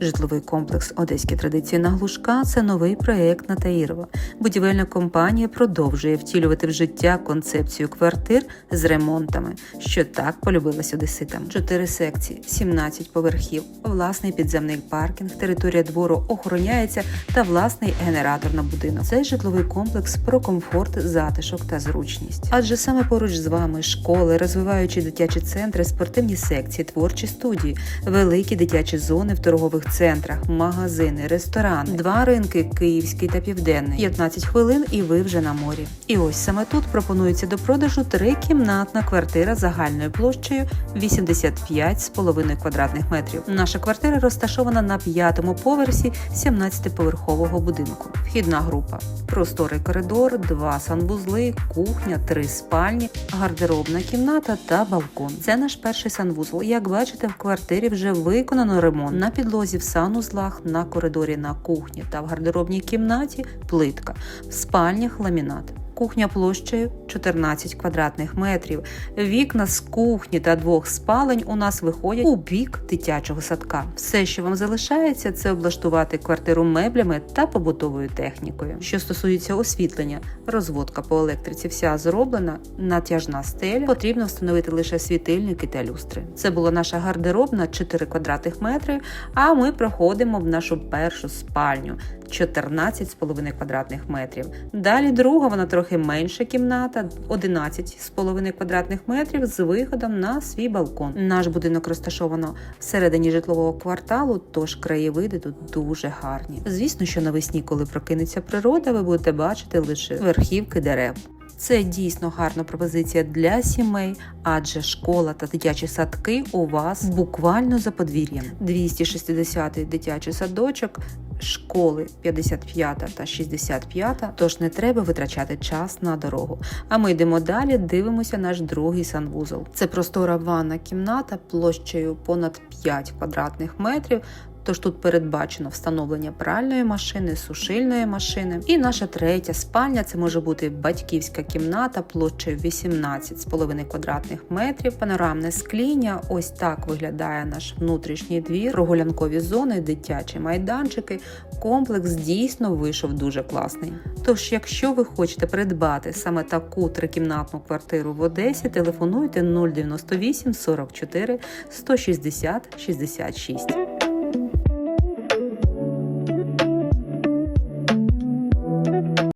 Житловий комплекс Одеські традиції на Глушка це новий проєкт на Таїрова. Будівельна компанія продовжує втілювати в життя концепцію квартир з ремонтами, що так полюбилась одеситам. Чотири секції, 17 поверхів, власний підземний паркінг, територія двору охороняється та власний генератор на будинок. Цей житловий комплекс про комфорт, затишок та зручність. Адже саме поруч з вами школи, розвиваючі дитячі центри, спортивні секції, творчі студії, великі дитячі зони в торгових центрах, магазини, ресторани, два ринки київський та південний, 15 хвилин, і ви вже на морі. І ось саме тут пропонується до продажу трикімнатна квартира загальною площею 85,5 квадратних метрів. Наша квартира розташована на п'ятому поверсі 17-поверхового будинку. Вхідна група, просторий коридор, два санвузли, кухня, три спальні, гардеробна кімната та балкон. Це наш перший санвузол. Як бачите, в квартирі вже виконано ремонт на підлозі в санузлах, на коридорі на кухні та в гардеробній кімнаті плитка, в спальнях ламінат. Кухня площею 14 квадратних метрів. Вікна з кухні та двох спалень у нас виходять у бік дитячого садка. Все, що вам залишається, це облаштувати квартиру меблями та побутовою технікою. Що стосується освітлення, розводка по електриці вся зроблена, натяжна стеля. Потрібно встановити лише світильники та люстри. Це була наша гардеробна 4 квадратних метри. А ми проходимо в нашу першу спальню 14,5 квадратних метрів. Далі друга, вона трохи менша кімната, 11,5 квадратних метрів з виходом на свій балкон. Наш будинок розташовано всередині житлового кварталу, тож краєвиди тут дуже гарні. Звісно, що навесні, коли прокинеться природа, ви будете бачити лише верхівки дерев. Це дійсно гарна пропозиція для сімей, адже школа та дитячі садки у вас буквально за подвір'ям. 260-й дитячий садочок, школи 55 та 65, тож не треба витрачати час на дорогу. А ми йдемо далі, дивимося наш другий санвузол. Це простора ванна кімната площею понад 5 квадратних метрів. Тож тут передбачено встановлення пральної машини, сушильної машини. І наша третя спальня це може бути батьківська кімната площею 18,5 квадратних метрів, панорамне скління. Ось так виглядає наш внутрішній двір, прогулянкові зони, дитячі майданчики. Комплекс дійсно вийшов дуже класний. Тож, якщо ви хочете придбати саме таку трикімнатну квартиру в Одесі, телефонуйте 098 44 160 66.